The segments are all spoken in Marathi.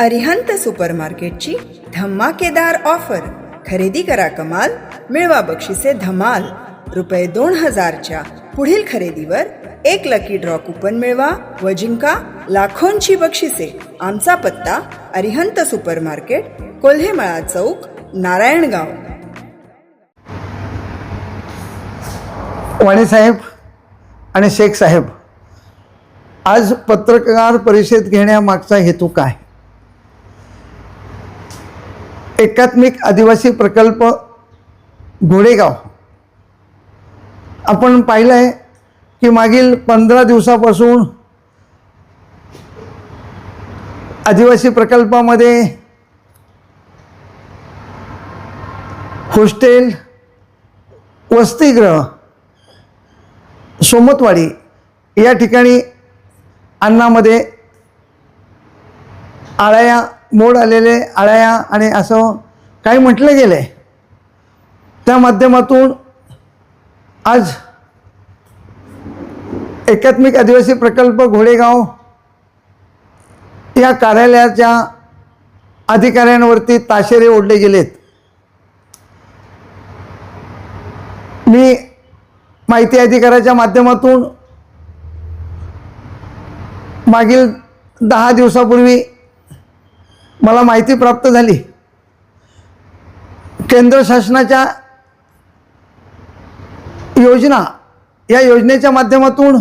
अरिहंत सुपरमार्केटची धमाकेदार ऑफर. खरेदी करा कमाल मिळवा बक्षिसे धमाल. रुपये दोन हजारच्या पुढील खरेदीवर एक लकी ड्रॉ कुपन मिळवा व जिंका लाखोंची बक्षिसे. आमचा पत्ता अरिहंत सुपरमार्केट कोल्हेमळा चौक नारायणगाव. वाणीसाहेब आणि शेख साहेब आज पत्रकार परिषद घेण्यामागचा हेतू काय? एकात्मिक आदिवासी प्रकल्प घोडेगाव. आपण पाहिलं आहे की मागील पंधरा दिवसापासून आदिवासी प्रकल्पामध्ये हॉस्टेल वसतिगृह सोमतवाडी या ठिकाणी अन्नामध्ये आळ्या मोड आलेले आळ्या आणि असं काही म्हटलं गेलं आहे त्या माध्यमातून आज एकात्मिक आदिवासी प्रकल्प घोडेगाव या कार्यालयाच्या अधिकाऱ्यांवरती ताशेरे ओढले गेलेत. मी माहिती अधिकाराच्या माध्यमातून मागील दहा दिवसापूर्वी मला माहिती प्राप्त झाली. केंद्र शासनाच्या योजना या योजनेच्या माध्यमातून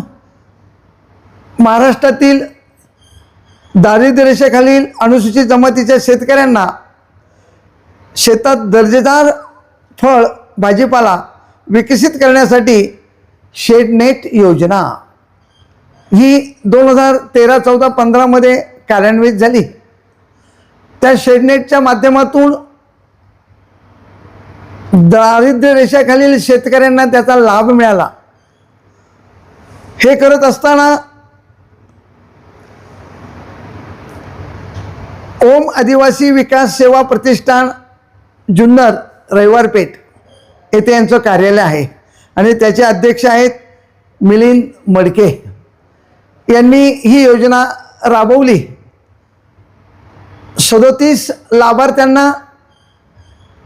महाराष्ट्रातील दारिद्र्यरेषेखालील अनुसूचित जमातीच्या शेतकऱ्यांना शेतात दर्जेदार फळ भाजीपाला विकसित करण्यासाठी शेडनेट योजना. ही दोन हजार तेरा चौदा पंधरामध्ये कार्यान्वित झाली. त्या शेडनेटच्या माध्यमातून दारिद्र्य रेषाखालील शेतकऱ्यांना त्याचा लाभ मिळाला. हे करत असताना ओम आदिवासी विकास सेवा प्रतिष्ठान जुन्नर रविवारपेठ येथे यांचं कार्यालय आहे आणि त्याचे अध्यक्ष आहेत मिलिंद मडके. यांनी ही योजना राबवली. सदोतीस लाभार्थ्यांना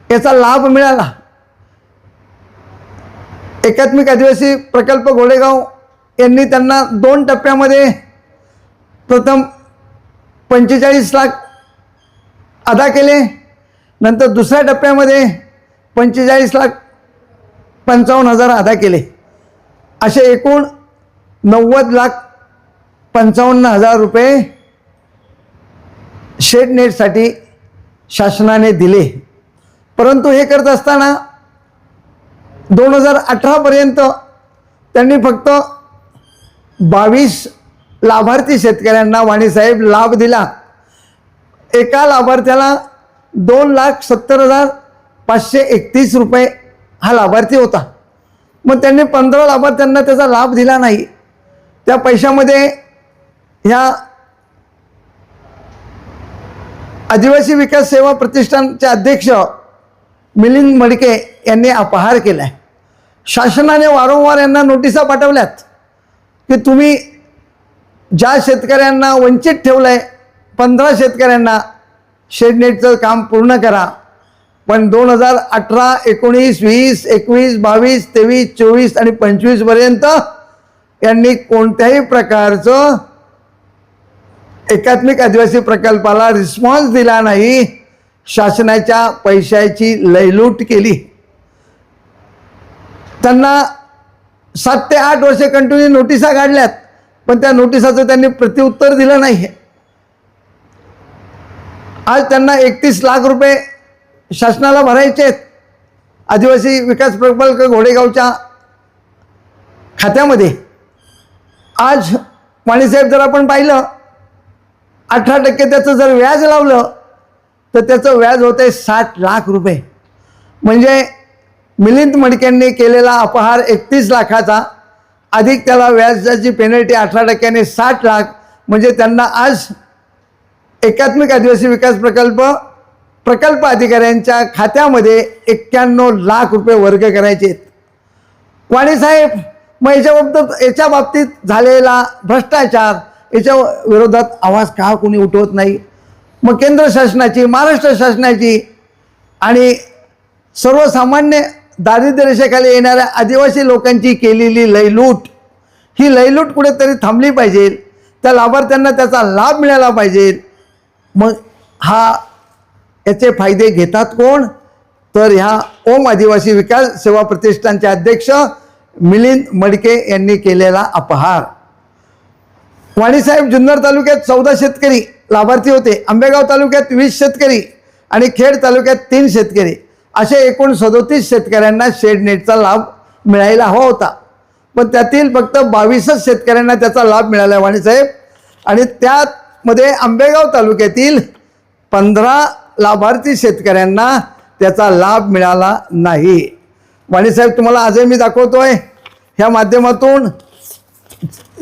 याचा लाभ मिळाला. एकात्मिक आदिवासी प्रकल्प गोळेगाव यांनी त्यांना दोन टप्प्यामध्ये प्रथम पंचेचाळीस लाख अदा केले. नंतर दुसऱ्या टप्प्यामध्ये पंचेचाळीस लाख पंचावन्न हजार अदा केले. असे एकूण नव्वद लाख पंचावन्न हजार रुपये शेड नेटसाठी शासनाने दिले. परंतु हे करत असताना दोन हजार अठरापर्यंत त्यांनी फक्त बावीस लाभार्थी शेतकऱ्यांना वाणीसाहेब लाभ दिला. एका लाभार्थ्याला दोन लाख सत्तर हजार पाचशे एकतीस रुपये हा लाभार्थी होता. मग त्यांनी पंधरा लाभार्थ्यांना त्याचा लाभ दिला नाही. त्या पैशामध्ये ह्या आदिवासी विकास सेवा प्रतिष्ठानचे अध्यक्ष मिलिंद मडके यांनी अपहार केला आहे शासनाने वारंवार यांना नोटिसा पाठवल्यात की तुम्ही ज्या शेतकऱ्यांना वंचित ठेवलं आहे पंधरा शेतकऱ्यांना शेडनेटचं काम पूर्ण करा. पण दोन हजार अठरा एकोणीस वीस एकवीस बावीस तेवीस चोवीस आणि पंचवीसपर्यंत यांनी कोणत्याही प्रकारचं एकात्मिक आदिवासी प्रकल्पाला रिस्पॉन्स दिला नाही. शासनाच्या पैशाची लयलूट केली. त्यांना सात ते आठ वर्षे कंटिन्यू नोटिसा काढल्यात पण त्या नोटिसाचं त्यांनी प्रत्युत्तर दिलं नाही. आज त्यांना एकतीस लाख रुपये शासनाला भरायचे आहेत. आदिवासी विकास प्रकल्प घोडेगावच्या खात्यामध्ये. आज माणीसाहेब जर आपण पाहिलं अठरा टक्के त्याचं जर व्याज लावलं तर त्याचं व्याज होतं आहे साठ लाख रुपये. म्हणजे मिलिंद मडक्यांनी केलेला अपहार एकतीस लाखाचा अधिक त्याला व्याजाची पेनल्टी अठरा टक्क्याने साठ लाख म्हणजे त्यांना आज एकात्मिक आदिवासी विकास प्रकल्प प्रकल्प अधिकाऱ्यांच्या खात्यामध्ये एक्क्याण्णव लाख रुपये वर्ग करायचे आहेत. वाणीसाहेब मग याच्या बाबतीत याच्या बाबतीत झालेला भ्रष्टाचार याच्या विरोधात आवाज का कोणी उठवत नाही? मग केंद्र शासनाची महाराष्ट्र शासनाची आणि सर्वसामान्य दारिद्र्यरेषेखाली येणाऱ्या आदिवासी लोकांची केलेली लयलूट ही लयलूट कुठेतरी थांबली पाहिजे. त्या लाभार्थ्यांना त्याचा लाभ मिळाला पाहिजे. मग हा याचे फायदे घेतात कोण? तर ह्या ओम आदिवासी विकास सेवा प्रतिष्ठानचे अध्यक्ष मिलिंद मडके यांनी केलेला अपहार. वाणीसाहेब जुन्नर तालुक्यात चौदा शेतकरी लाभार्थी होते. आंबेगाव तालुक्यात वीस शेतकरी आणि खेड तालुक्यात तीन शेतकरी. असे एकूण सदोतीस शेतकऱ्यांना शेडनेटचा लाभ मिळायला हवा होता. पण त्यातील फक्त बावीसच शेतकऱ्यांना त्याचा लाभ मिळाला आहे वाणीसाहेब. आणि त्यामध्ये आंबेगाव तालुक्यातील पंधरा लाभार्थी शेतकऱ्यांना त्याचा लाभ मिळाला नाही. वाणीसाहेब तुम्हाला आजही मी दाखवतो आहे ह्या माध्यमातून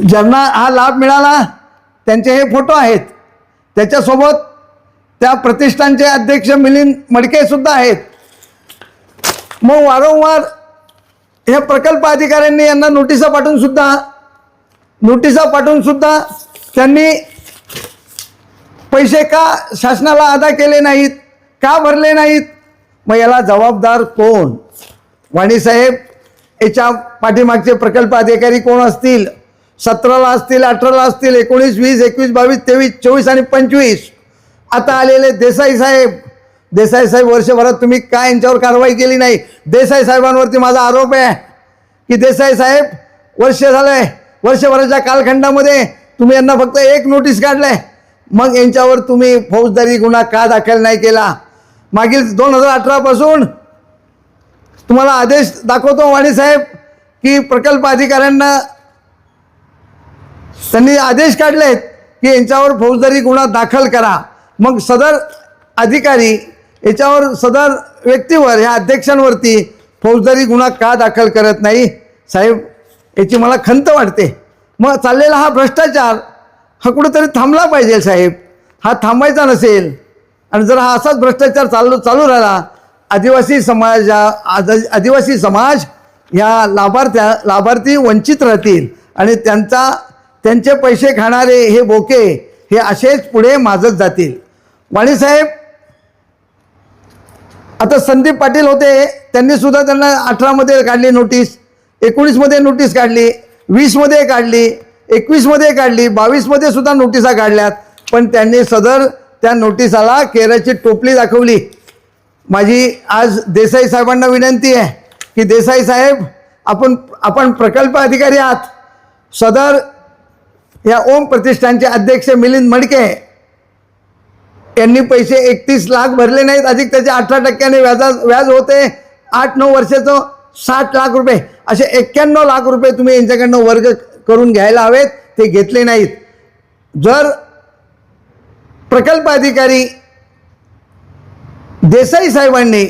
ज्यांना हा लाभ मिळाला त्यांचे हे फोटो आहेत. त्याच्यासोबत त्या प्रतिष्ठानचे अध्यक्ष मिलिंद मडकेसुद्धा आहेत. मग वारंवार ह्या प्रकल्प अधिकाऱ्यांनी यांना नोटिसा पाठवूनसुद्धा नोटिसा पाठवूनसुद्धा त्यांनी पैसे का शासनाला अदा केले नाहीत का भरले नाहीत? मग याला जबाबदार कोण? वाणीसाहेब याच्या पाठीमागचे प्रकल्प अधिकारी कोण असतील? सतराला असतील अठराला असतील एकोणीस वीस एकवीस बावीस तेवीस चोवीस आणि पंचवीस. आता आलेले देसाई साहेब. देसाई साहेब वर्षभरात तुम्ही काय यांच्यावर कारवाई केली नाही? देसाई साहेबांवरती माझा आरोप आहे की देसाई साहेब वर्ष झालंय. वर्षभराच्या कालखंडामध्ये तुम्ही यांना फक्त एक नोटीस काढलंय. मग यांच्यावर तुम्ही फौजदारी गुन्हा का दाखल नाही केला? मागील दोन हजार अठरापासून तुम्हाला आदेश दाखवतो वाणी साहेब की प्रकल्प अधिकाऱ्यांना त्यांनी आदेश काढलेत की यांच्यावर फौजदारी गुन्हा दाखल करा. मग सदर अधिकारी याच्यावर सदर व्यक्तीवर ह्या अध्यक्षांवरती फौजदारी गुन्हा का दाखल करत नाही? साहेब याची मला खंत वाटते. मग चाललेला हा भ्रष्टाचार हा कुठेतरी थांबला पाहिजे साहेब. हा थांबायचा नसेल. आणि जर हा असाच भ्रष्टाचार चालू चालू राहिला आदिवासी समाज आद- आदिवासी समाज ह्या लाभार्थ्या लाभार्थी वंचित राहतील आणि त्यांचा त्यांचे पैसे खाणारे हे बोके हे असेच पुढे माजत जातील. वाणीसाहेब आता संदीप पाटील होते त्यांनी सुद्धा त्यांना अठरामध्ये काढली नोटीस एकोणीसमध्ये नोटीस काढली वीसमध्ये काढली एकवीसमध्ये काढली बावीसमध्ये सुद्धा नोटिसा काढल्यात. पण त्यांनी सदर त्या नोटिसाला केराची टोपली दाखवली. माझी आज देसाई साहेबांना विनंती आहे की देसाई साहेब आपण आपण प्रकल्प अधिकारी आहात. सदर या ओम प्रतिष्ठानचे अध्यक्ष मिलिंद मडके यांनी पैसे एकतीस लाख भरले नाहीत. अधिक त्याचे अठरा टक्क्याने व्याजा व्याज होते. आठ नऊ वर्षाचं साठ लाख रुपये. असे एक्क्याण्णव लाख रुपये तुम्ही यांच्याकडनं वर्ग करून घ्यायला हवेत. ते घेतले नाहीत. जर प्रकल्प अधिकारी देसाई साहेबांनी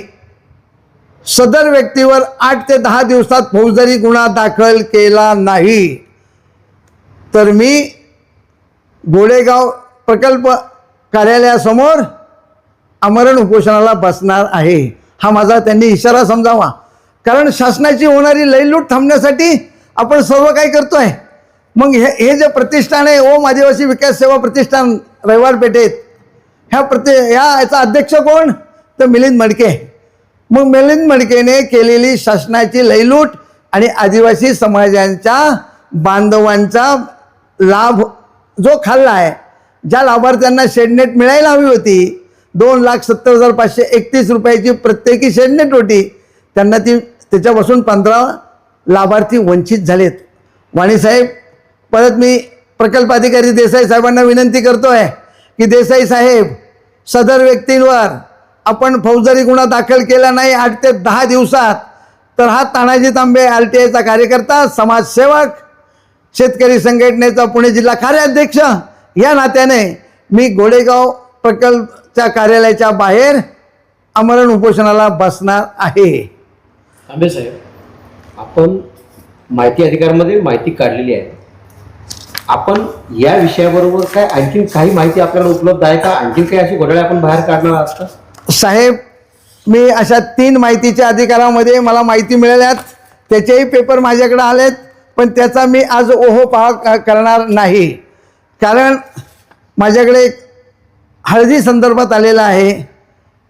सदर व्यक्तीवर आठ ते दहा दिवसात फौजदारी गुन्हा दाखल केला नाही. तर मी गोडेगाव प्रकल्प कार्यालयासमोर आमरण उपोषणाला बसणार आहे. हा माझा त्यांनी इशारा समजावा. कारण शासनाची होणारी लयलूट थांबण्यासाठी आपण सर्व काही आहे मग हे हे जे प्रतिष्ठान आहे ओम आदिवासी विकास सेवा प्रतिष्ठान रविवार पेठेत ह्या प्रति ह्या याचा अध्यक्ष कोण? तर मिलिंद मडके. मग मिलिंद मडकेने केलेली शासनाची लयलूट आणि आदिवासी समाजांच्या बांधवांचा लाभ जो खाल्ला आहे ज्या लाभार्थ्यांना शेडनेट मिळायला हवी होती दोन लाख सत्तर हजार पाचशे एकतीस रुपयाची प्रत्येकी शेडनेट होती त्यांना ती त्याच्यापासून पंधरा लाभार्थी वंचित झालेत. वाणीसाहेब परत मी प्रकल्प अधिकारी देसाई साहेबांना विनंती करतो आहे की देसाई साहेब सदर व्यक्तींवर आपण फौजदारी गुन्हा दाखल केला नाही आठ ते दहा दिवसात तर हा तानाजी तांबे आर टी आयचा कार्यकर्ता समाजसेवक शेतकरी संघटनेचा पुणे जिल्हा कार्याध्यक्ष. या नात्याने मी गोडेगाव प्रकल्पच्या कार्यालयाच्या बाहेर आमरण उपोषणाला बसणार आहे. साहेब आपण माहिती अधिकारामध्ये माहिती काढलेली आहे. आपण या विषयाबरोबर काय आणखीन काही माहिती आपल्याला उपलब्ध आहे का? आणखीन काही अशी घोटाळे आपण बाहेर काढणार का? साहेब मी अशा तीन माहितीच्या अधिकारामध्ये मला माहिती मिळाल्यात. त्याचेही पेपर माझ्याकडे आलेत. पण त्याचा मी आज ओहो पहा करणार नाही. कारण माझ्याकडे एक हळदी संदर्भात आलेला आहे.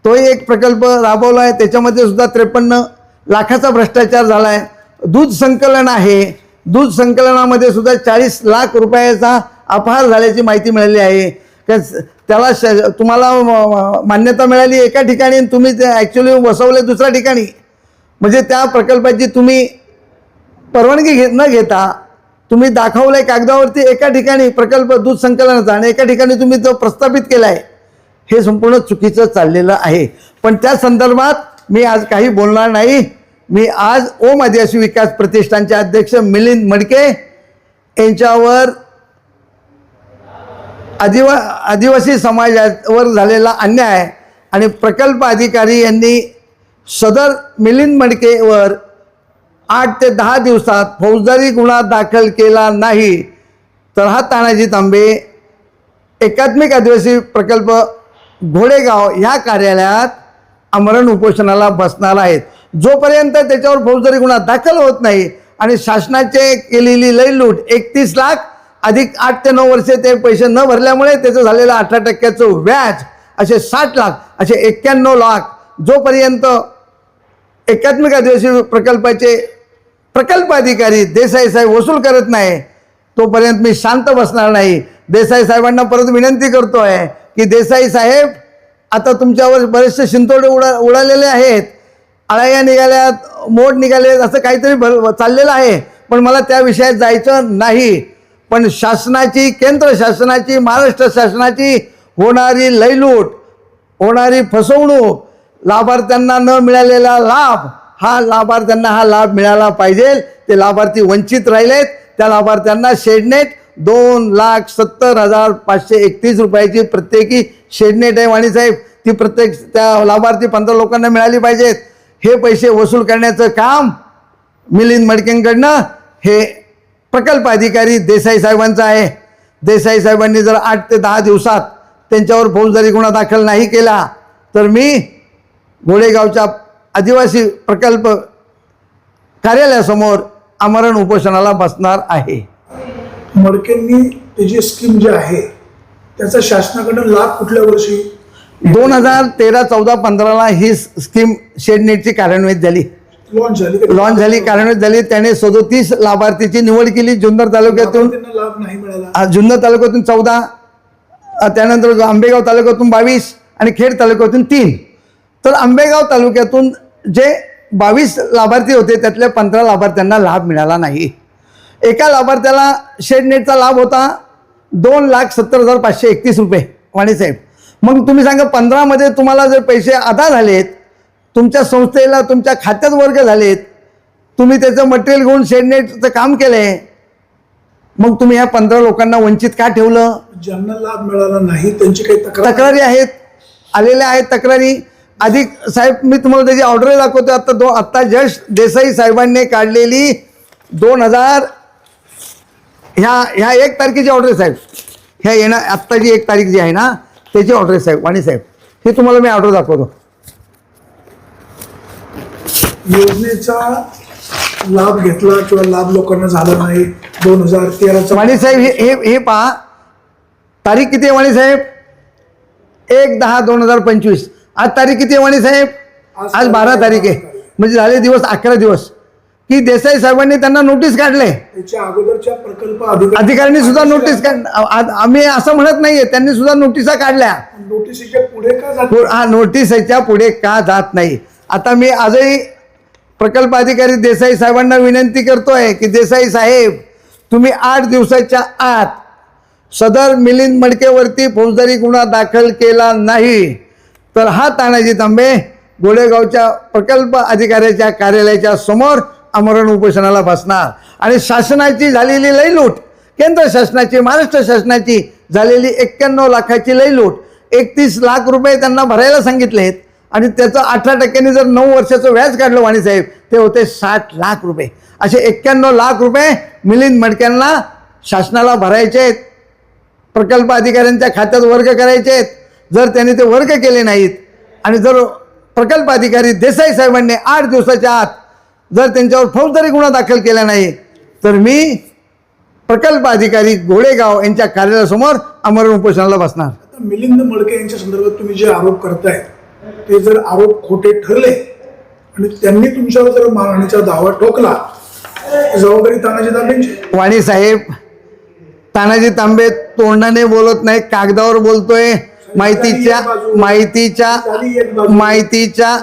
तोही एक प्रकल्प राबवला आहे. त्याच्यामध्ये सुद्धा त्रेपन्न लाखाचा भ्रष्टाचार झाला आहे दूध संकलन आहे. दूध संकलनामध्ये सुद्धा चाळीस लाख रुपयाचा अपहार झाल्याची माहिती मिळाली आहे. त्याला श तुम्हाला म- मान्यता मिळाली एका ठिकाणी तुम्ही ते ॲक्च्युली बसवले दुसऱ्या ठिकाणी. म्हणजे त्या प्रकल्पाची तुम्ही परवानगी घे न घेता तुम्ही दाखवलंय कागदावरती एका ठिकाणी प्रकल्प दूध संकलनाचा आणि एका ठिकाणी तुम्ही तो प्रस्थापित केला आहे हे संपूर्ण चुकीचं चाललेलं आहे. पण त्या संदर्भात मी आज काही बोलणार नाही. मी आज ओम आदिवासी विकास प्रतिष्ठानचे अध्यक्ष मिलिंद मडके यांच्यावर आदिवा आदिवासी समाजावर झालेला अन्याय आणि प्रकल्प अधिकारी यांनी सदर मिलिंद मडकेवर आठ ते दहा दिवसात फौजदारी गुन्हा दाखल केला नाही. तर हा तानाजी तांबे एकात्मिक आदिवासी प्रकल्प घोडेगाव ह्या कार्यालयात आमरण उपोषणाला बसणार आहेत. जोपर्यंत त्याच्यावर फौजदारी गुन्हा दाखल होत नाही आणि शासनाचे केलेली लयलूट एकतीस लाख अधिक आठ ते नऊ वर्षे ते पैसे न भरल्यामुळे त्याचं झालेलं अठरा टक्क्याचं व्याज असे साठ लाख असे एक्क्याण्णव लाख जोपर्यंत एकात्मिक आदिवासी प्रकल्पाचे प्रकल्प अधिकारी देसाई साहेब वसूल करत नाही तोपर्यंत मी शांत बसणार नाही. देसाई साहेबांना परत विनंती करतो आहे की देसाई साहेब आता तुमच्यावर बरेचसे शिंतोडे उडा उडालेले आहेत. अळाया निघाल्यात मोड निघाले असं काहीतरी भर चाललेलं आहे. पण मला त्या विषयात जायचं नाही. पण शासनाची केंद्र शासनाची महाराष्ट्र शासनाची होणारी लयलूट होणारी फसवणूक लाभार्थ्यांना न मिळालेला लाभ हा लाभार्थ्यांना हा लाभ मिळाला पाहिजे. ते लाभार्थी वंचित राहिलेत. त्या लाभार्थ्यांना शेडनेट दोन लाख सत्तर हजार पाचशे एकतीस रुपयाची प्रत्येकी शेडनेट आहे वाणीसाहेब ती प्रत्येक त्या लाभार्थी पंधरा लोकांना मिळाली पाहिजेत. हे पैसे वसूल करण्याचं काम मिलिंद मडकेंकडनं हे प्रकल्प अधिकारी देसाई साहेबांचा आहे. देसाई साहेबांनी जर आठ ते दहा दिवसात त्यांच्यावर फौजदारी गुन्हा दाखल नाही केला तर मी घोडेगावच्या आदिवासी प्रकल्प कार्यालयासमोर आमरण उपोषणाला बसणार आहे. मडकेंनी ती जी स्कीम जी आहे त्याचा शासनाकडून लाभ कुठल्या वर्षी? दोन हजार तेरा चौदा पंधराला ही स्कीम शेडनेटची कार्यान्वित झाली. लॉन्च झाली का? लॉन्च झाली कार्यान्वित झाली. त्याने सदोतीस लाभार्थीची निवड केली. जुन्नर तालुक्यातून त्यांना लाभ नाही मिळाला. आ, जुन्नर तालुक्यातून चौदा त्यानंतर आंबेगाव तालुक्यातून बावीस आणि खेड तालुक्यातून तीन. तर आंबेगाव तालुक्यातून जे बावीस लाभार्थी होते त्यातल्या पंधरा लाभार्थ्यांना लाभ मिळाला नाही. एका लाभार्थ्याला शेडनेटचा लाभ होता दोन लाख सत्तर हजार पाचशे एकतीस रुपये वाणीसाहेब मग तुम्ही सांगा पंधरामध्ये तुम्हाला जर पैसे अदा झालेत तुमच्या संस्थेला तुमच्या खात्यात वर्ग झालेत तुम्ही त्याचं मटेरियल घेऊन शेडनेटचं काम केलं आहे मग तुम्ही ह्या पंधरा लोकांना वंचित का ठेवलं? ज्यांना लाभ मिळाला नाही त्यांची काही तक्रार तक्रारी आहेत. आलेल्या आहेत तक्रारी. अधिक साहेब मी तुम्हाला त्याची ऑर्डर दाखवतो आता दो आत्ता जस्ट देसाई साहेबांनी काढलेली दोन हजार ह्या ह्या एक तारखेची ऑर्डर साहेब. ह्या येणार आत्ताची एक तारीख जी आहे ना त्याची ऑर्डर आहे साहेब. वाणी साहेब हे तुम्हाला मी ऑर्डर दाखवतो. योजनेचा लाभ घेतला किंवा लाभ लोकांना झाला नाही दोन हजार तेराचा वाणी साहेब हे हे हे पहा. तारीख किती आहे वाणी साहेब? एक दहा दोन हजार पंचवीस. आज तारीख किती आहे वाणी साहेब? आज बारा तारीख आहे. म्हणजे झाले दिवस अकरा दिवस. की देसाई साहेबांनी त्यांना नोटीस काढले. अगोदरच्या प्रकल्प अधिकाऱ्यांनी सुद्धा नोटीस काढ आम्ही असं म्हणत नाहीये त्यांनी सुद्धा नोटिसा काढल्या. नोटीसीच्या पुढे का हा नोटीसच्या पुढे का जात नाही. आता मी आजही प्रकल्प अधिकारी देसाई साहेबांना विनंती करतोय की देसाई साहेब तुम्ही आठ दिवसाच्या आत सदर मिलिंद मडकेवरती फौजदारी गुन्हा दाखल केला नाही. तर हा तानाजी तांबे. गोळेगावच्या प्रकल्प अधिकाऱ्याच्या कार्यालयाच्या समोर आमरण उपोषणाला बसणार. आणि शासनाची झालेली लयलूट केंद्र शासनाची महाराष्ट्र शासनाची झालेली एक्क्याण्णव लाखाची लयलूट एकतीस लाख रुपये त्यांना भरायला सांगितलेत आणि त्याचं अठरा टक्क्यांनी जर नऊ वर्षाचं व्याज काढलं वाणीसाहेब ते होते साठ लाख रुपये. असे एक्क्याण्णव लाख रुपये मिलिंद मडक्यांना शासनाला भरायचे आहेत. प्रकल्प अधिकाऱ्यांच्या खात्यात वर्ग करायचे आहेत. जर त्यांनी ते वर्ग केले नाहीत आणि जर प्रकल्प अधिकारी देसाई साहेबांनी आठ दिवसाच्या आत जर त्यांच्यावर फौजदारी गुन्हा दाखल केला नाही तर मी प्रकल्प अधिकारी घोडेगाव यांच्या कार्यालयासमोर आमरण उपोषणाला बसणार. मिलिंद मडके यांच्या संदर्भात तुम्ही जे आरोप करताय ते जर आरोप खोटे ठरले आणि त्यांनी तुमच्यावर जर मारहाणीचा दावा ठोकला जबाबदारी तानाजी तांबेंची वाणी साहेब तानाजी तांबे तोंडाने बोलत नाही कागदावर बोलतोय माहितीच्या माहितीच्या माहितीच्या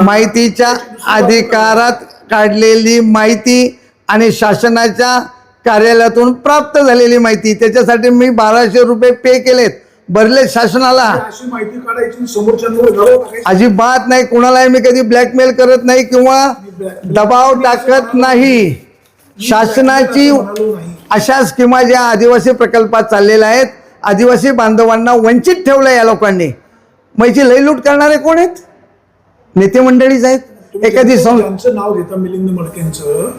माहितीच्या अधिकारात काढलेली माहिती आणि शासनाच्या कार्यालयातून प्राप्त झालेली माहिती. त्याच्यासाठी मी बाराशे रुपये पे केलेत. भरले शासनाला. अजिबात नाही. कुणालाही मी कधी ब्लॅकमेल करत नाही किंवा दबाव टाकत नाही. शासनाची अशा स्कीमा ज्या आदिवासी प्रकल्पात चाललेल्या आहेत आदिवासी बांधवांना वंचित ठेवलं या लोकांनी. मग याची लयलूट करणारे कोण आहेत? नेते मंडळीच आहेत. एखादी सं ज्यांचं नाव घेता मिलिंद मडकेंचं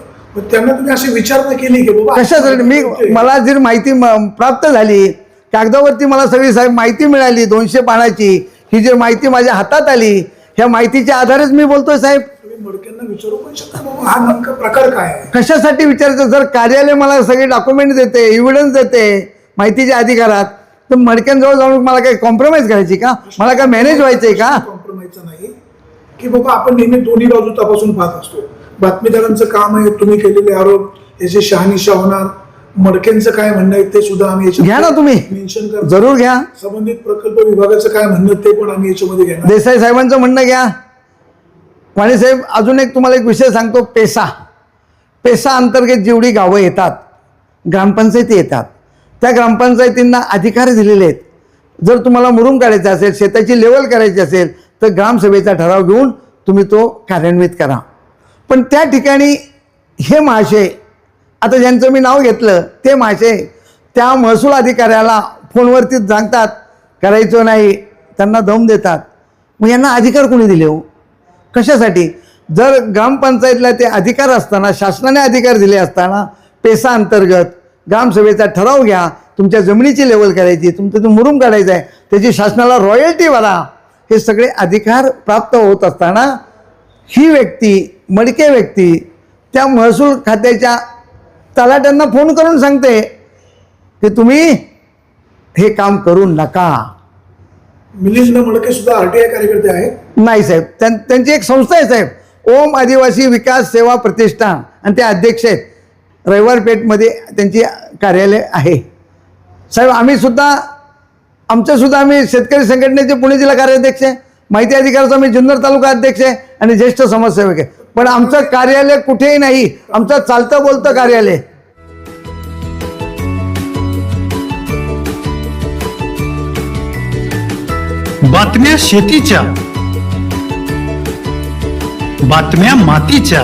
त्यांना तुम्ही अशी विचारणा केली की बाबा कशासाठी मी मला जर माहिती प्राप्त झाली कागदावरती मला सगळी साहेब माहिती मिळाली दोनशे पानाची. ही जी माहिती माझ्या हातात आली ह्या माहितीच्या आधारेच मी बोलतोय साहेब. तुम्ही मडकेंना विचारू पण शकता बाबा हा नेमका प्रकार काय आहे? कशासाठी विचारायचं? जर कार्यालय मला सगळे डॉक्युमेंट देते एव्हिडन्स देते माहितीच्या अधिकारात तर मडक्यांजवळ जाऊन मला काय कॉम्प्रोमाइज करायची का? मला काय मॅनेज व्हायचंय का? कॉम्प्रोमाइजचा नाही. की बाबा आपण नेहमी दोन्ही बाजू तपासून पाहत असतो. बातमीदारांचं काम आहे तुम्ही केलेले आरोप याची शहानिशा होणार. मडकेंचं काय म्हणणं आहे ते सुद्धा आम्ही घ्या ना तुम्ही. मेन्शन करतो. जरूर घ्या. संबंधित प्रकल्प विभागाचं काय म्हणणं आहे ते पण आम्ही याच्यामध्ये घेणार. देसाई साहेबांचं म्हणणं घ्या. वाणी साहेब अजून एक तुम्हाला एक विषय सांगतो पेसा. पेसा अंतर्गत जेवढी गावं येतात ग्रामपंचायती येतात त्या ग्रामपंचायतींना अधिकार दिलेले आहेत. जर तुम्हाला मुरुम काढायचा असेल शेताची लेवल करायची असेल तर ग्रामसभेचा ठराव घेऊन तुम्ही तो कार्यान्वित करा. पण त्या ठिकाणी हे महाशय आता ज्यांचं मी नाव घेतलं ते महाशय त्या महसूल अधिकाऱ्याला फोनवरती सांगतात करायचं नाही त्यांना दम देतात. मग यांना अधिकार कोणी दिले हो? कशासाठी? जर ग्रामपंचायतला ते अधिकार असताना शासनाने अधिकार दिले असताना पेसा अंतर्गत ग्रामसभेचा ठराव घ्या तुमच्या जमिनीची लेवल करायची तुमचं तो मुरुम काढायचा आहे त्याची शासनाला रॉयल्टी भरा. हे सगळे अधिकार प्राप्त होत असताना ही व्यक्ती मडके व्यक्ती त्या महसूल खात्याच्या तलाट्यांना फोन करून सांगते की तुम्ही हे काम करू नका. मिलिंद मडके सुद्धा आरटीआय कार्यकर्ते आहेत? नाही साहेब त्यां- त्यांची एक संस्था आहे साहेब. ओम आदिवासी विकास सेवा प्रतिष्ठान. आणि ते अध्यक्ष आहेत. रविवार पेठमध्ये त्यांची कार्यालय आहे. साहेब आम्ही सुद्धा आमच्या आम्ही शेतकरी संघटनेचे पुणे जिल्हा कार्याध्यक्ष आहे. माहिती अधिकाराचा आम्ही जुन्नर तालुका अध्यक्ष आहे आणि ज्येष्ठ समाजसेवक आहे. पण आमचं कार्यालय कुठेही नाही. आमचं चालतं बोलतं कार्यालय. बातम्या शेतीच्या बातम्या मातीच्या